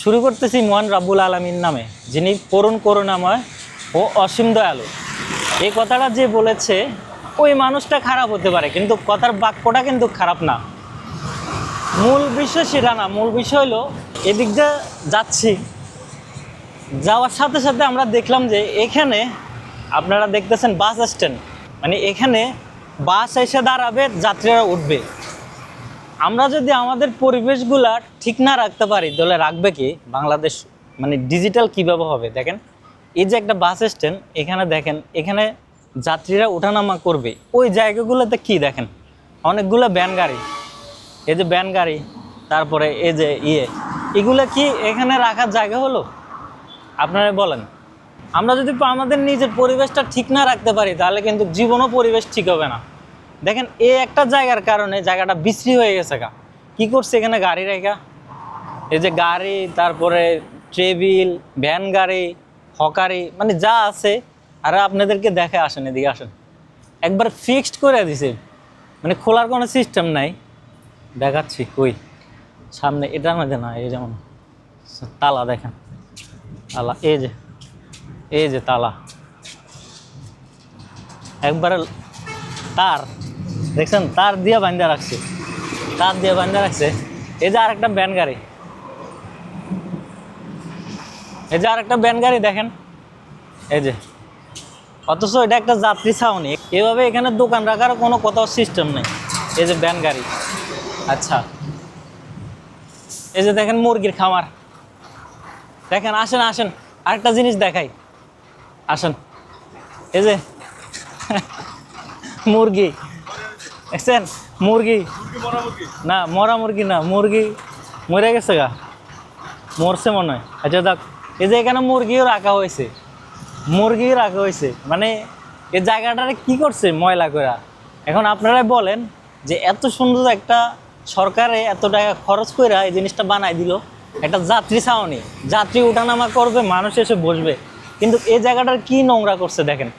শুরু করতেছি মহান রাব্বুল আলমীর নামে, যিনি করুণ করুণাময় ও অসীম দয়ালু। এই কথাটা যে বলেছে, ওই মানুষটা খারাপ হতে পারে, কিন্তু কথার বাক্যটা কিন্তু খারাপ না। মূল বিষয় সেটা না, মূল বিষয় হলো, এদিক দিয়ে যাচ্ছি। যাওয়ার সাথে সাথে আমরা দেখলাম যে এখানে আপনারা দেখতেছেন বাস স্ট্যান্ড। মানে এখানে বাস এসে দাঁড়াবে, যাত্রীরা উঠবে। আমরা যদি আমাদের পরিবেশগুলা ঠিক না রাখতে পারি, তাহলে রাখবে কি? বাংলাদেশ মানে ডিজিটাল কীভাবে হবে? দেখেন, এই যে একটা বাস স্ট্যান্ড এখানে দেখেন, এখানে যাত্রীরা ওঠানামা করবে। ওই জায়গাগুলোতে কি দেখেন? অনেকগুলো ব্যান গাড়ি। এই যে ব্যান গাড়ি, তারপরে এই যে ইয়ে এগুলো কি এখানে রাখার জায়গা হলো? আপনারা বলেন। আমরা যদি আমাদের নিজের পরিবেশটা ঠিক না রাখতে পারি, তাহলে কিন্তু জীবনও পরিবেশ ঠিক হবে না। দেখেন, এই একটা জায়গার কারণে জায়গাটা বিশ্রী হয়ে গেছে গা। কি করছে এখানে গাড়ি রেখা? এই যে গাড়ি, তারপরে ট্রেবিল, ভ্যান গাড়ি, হকারি মানে যা আছে, আর আপনাদেরকে দেখে আসেন, এদিকে আসেন। একবার ফিক্সড করে দিছে। মানে খোলার কোনো সিস্টেম নাই। দেখাচ্ছি, কই? সামনে এটার মধ্যে না, এই যেমন, তালা দেখেন। তালা, এই যে এই যে তালা। একবারে তার। দেখছেন? তার দিয়ে বান্ধা রাখছে। তার দিয়ে বান্ধা রাখছে। এই যে আরেকটা ব্যান গাড়ি। এই যে আরেকটা ব্যান গাড়ি দেখেন। এই যে। অথচ এটা একটা যাত্রী ছাউনি। এভাবে এখানে দোকান রাখার কোনো কোথাও সিস্টেম নেই। এই যে ব্যান গাড়ি। আচ্ছা। এই যে দেখেন মুরগির খামার। দেখেন, আসেন আসেন। আরেকটা জিনিস দেখাই। আসেন। এই যে। মুরগি। দেখছেন মুরগি। না, মরা মুরগি না, মুরগি মরে গেছে গা। মরছে মনে হয়। আচ্ছা দেখ এই যে এখানে মুরগিও রাখা হয়েছে। মুরগিও রাখা হয়েছে। মানে এই জায়গাটারে কি করছে ময়লা করা এখন আপনারাই বলেন যে এত সুন্দর একটা সরকারে এত টাকা খরচ করে এই জিনিসটা বানাই দিল। একটা যাত্রী ছাউনি। যাত্রী উঠানামা করবে, মানুষ এসে বসবে। কিন্তু এই জায়গাটার কি নোংরা করছে দেখেন।